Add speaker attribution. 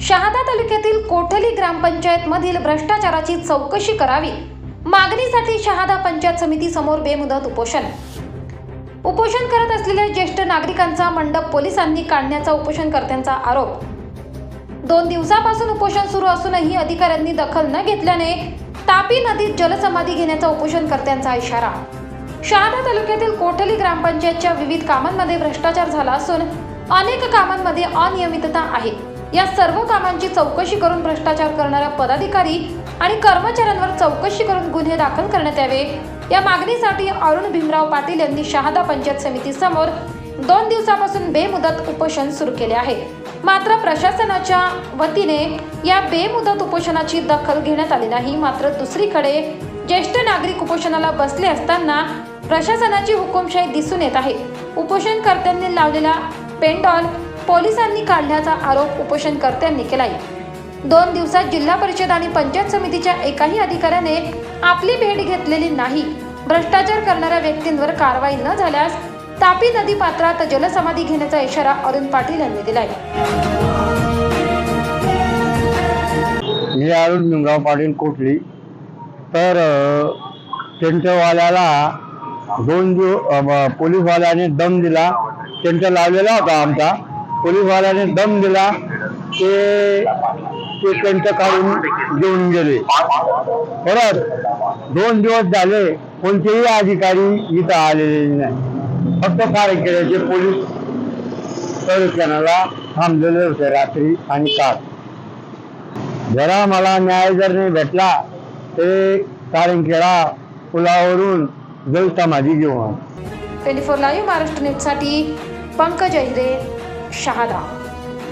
Speaker 1: शहादा तालुक्यातील कोठली ग्रामपंचायत मधील भ्रष्टाचाराची चौकशी करावी? मागणीसाठी शहादा पंचायत समिती समोर बेमुदत उपोषण. उपोषण करत असलेल्या ज्येष्ठ नागरिकांचा मंडप पोलिसांनी काढण्याचा उपोषणकर्त्यांचा आरोप. दोन दिवसापासून उपोषण सुरू असूनही अधिकाऱ्यांनी दखल न घेतल्याने तापी नदीत जलसमाधी घेण्याचा उपोषणकर्त्यांचा इशारा. शहादा तालुक्यातील कोठली ग्रामपंचायतच्या विविध कामांमध्ये भ्रष्टाचार झाला असून अनेक कामांमध्ये अनियमितता आहे. या सर्व कामांची चौकशी करून भ्रष्टाचार करणाऱ्या पदाधिकारी आणि कर्मचाऱ्यांवर चौकशी करून गुन्हे दाखल करण्यात यावे. या मागणीसाठी अरुण भीमराव पाटील यांनी शहादा पंचायत समिती समोर दोन दिवसापासून बेमुदत उपोषण सुरू केले आहे. मात्र प्रशासनाच्या वतीने या बेमुदत उपोषणाची दखल घेण्यात आली नाही. मात्र दुसरीकडे ज्येष्ठ नागरिक उपोषणाला बसले असताना प्रशासनाची हुकुमशाही दिसून येत आहे. उपोषणकर्त्यांनी लावलेला पेंडॉल पोलिसांनी काढल्याचा आरोप उपोषणकर्त्यांनी केलाय. दोन दिवसात जिल्हा परिषद आणि पंचायत समितीच्या एकाही अधिकाऱ्याने आपली भेट घेतलेली नाही. भ्रष्टाचार करणाऱ्या व्यक्तींवर कारवाई न झाल्यास तापी नदी पात्रात जलसमाधी घेण्याचा इशारा अरुण पाटील यांनी दिलाय.
Speaker 2: मी अरुण भीमराव पाटील कोटली तर त्यांच्यावाल्याला टेंटवाल्याला दोन दिवस पोलीसवाल्याने दम दिला. टेंट लावलेला होता आमचा. पोलीसवाल्याने दम दिला ते ते टेंट काढून घेऊन गेले. परत दोन दिवस झाले कोणतेही अधिकारी इथं आलेले नाही. फक्त कार्यक्रमाचे पोलीस संरक्षणाला थांबलेले होते रात्री आणि काल. जरा मला न्याय जर नाही भेटला ते कारणखेडा पुलावरून जल समाधी घेऊन
Speaker 1: ट्वेंटी फोर लाईव्ह महाराष्ट्र न्यूजसाठी पंकज अहिरे शहादा